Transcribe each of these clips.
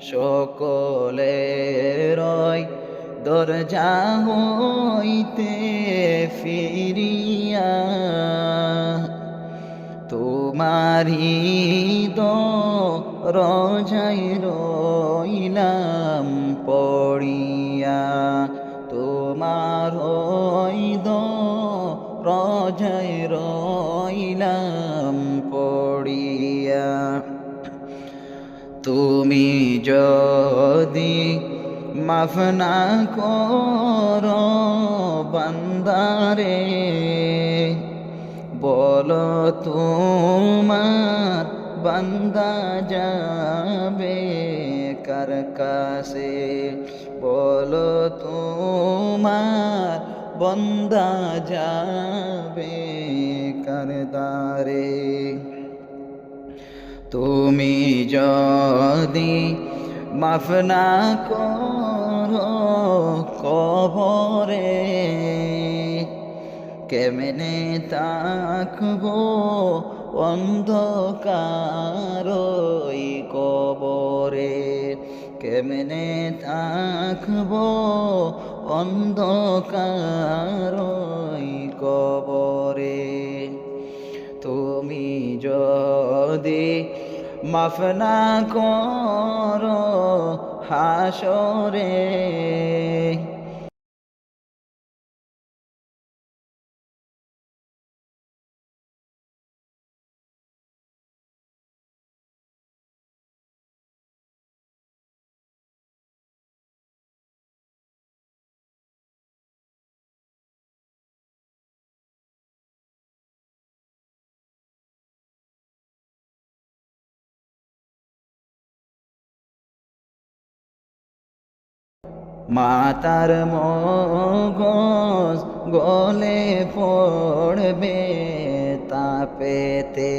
সকলে রয় দরজা হইতে ফিরিয়া তোমারি রজাই রইলাম পড়িয়া তোমার দো রজাই রইলাম পড়িয়া। তুমি যদি মাফ না করো বান্দারে, বলো তোমার বান্দা যাবে কার কাছে? বলো তোমার বন্দা যাবে কার দ্বারে? তুমি যদি মাফ না করো কবরে, কেমনে তাকবো অন্ধকার কবরে? কেমনে তাকবো অন্ধকার কবরে? তুমি যদি মাফ না করো হাসরে। মাতার মগজ গলে পড়বে তাপেতে।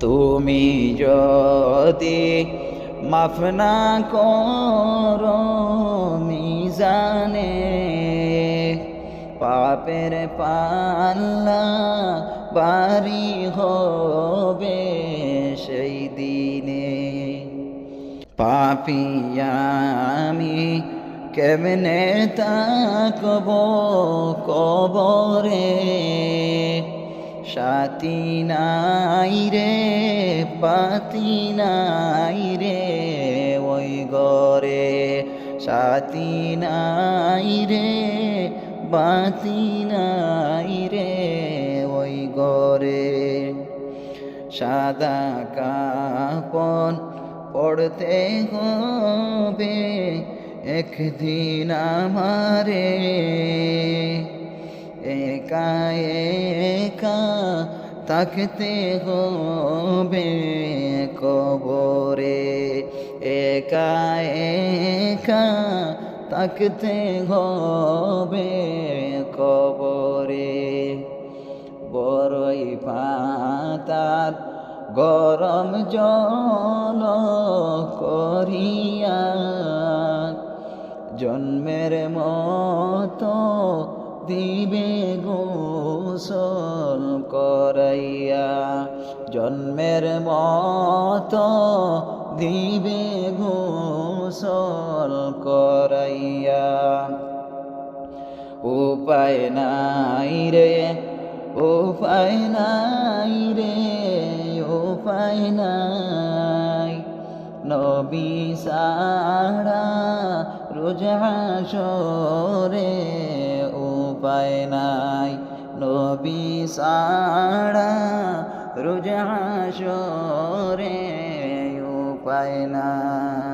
তুমি যদি মাফ না করো মিজানে, পাপের পাল্লা বাড়ি হবে সেই দিনে। পাপিয়ামি কেমনে তাকব কবরে? সাথী নাই রে, পাতি নাই রে ওই গরে সাথী নাই রে বাতি নাই রে ওই গরে সাদা কাপন পড়তে হবে একদিন আমারে। একা একা তাকতে হবে কবরে। একা একা তাকতে হবে কবরে। বড়ই পাতার গরম জল করিয়া জন্মের মতো দিবে গোসল করাইয়া জন্মের মতো দিবে গোসল করাইয়া। উপায় নাই রে, উপায় নাই রে। উপায় নাই নবী সারা রোজাসরে উপায় নাই নবী সারা রোজাসরে উপায় নাই